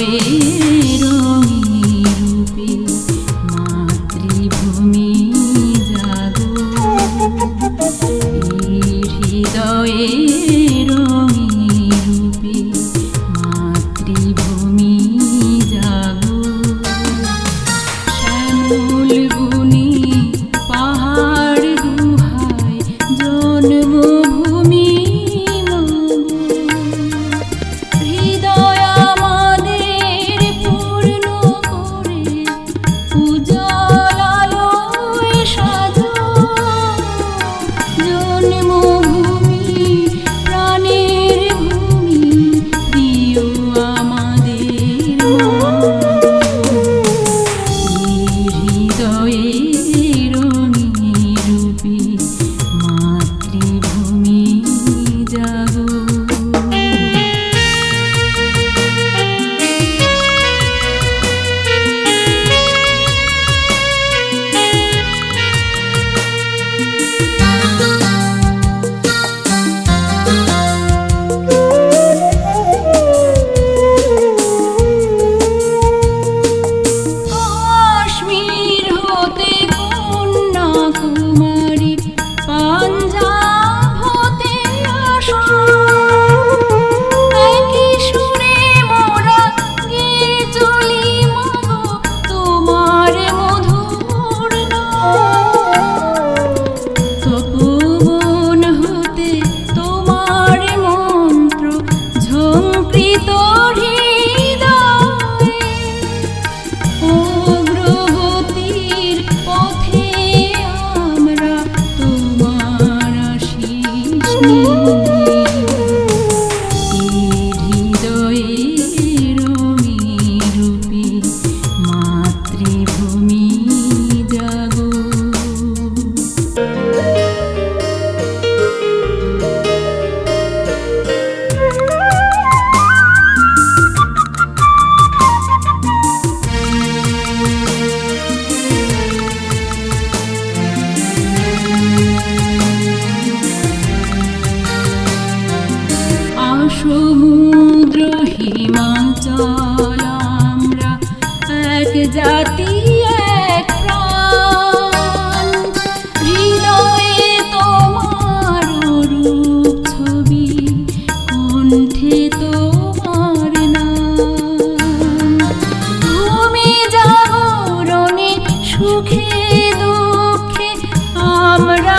e চল আমরা, এক জাতি, এক প্রাণ। হৃদয়ে তোমার রূপ ছবি, কণ্ঠে তোমার নাম। তুমি জাগরণে সুখে দুঃখে আমরা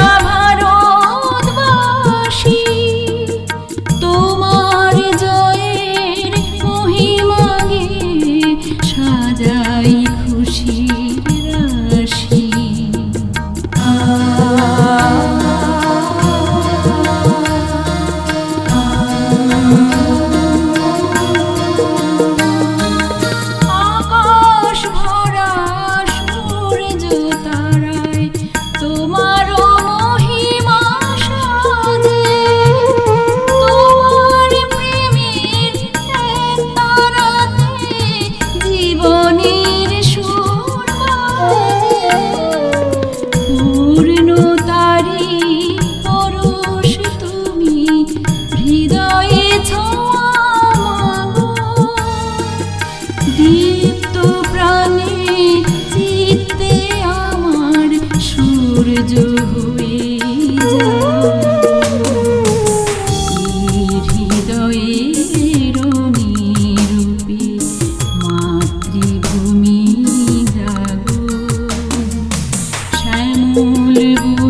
ভুলবো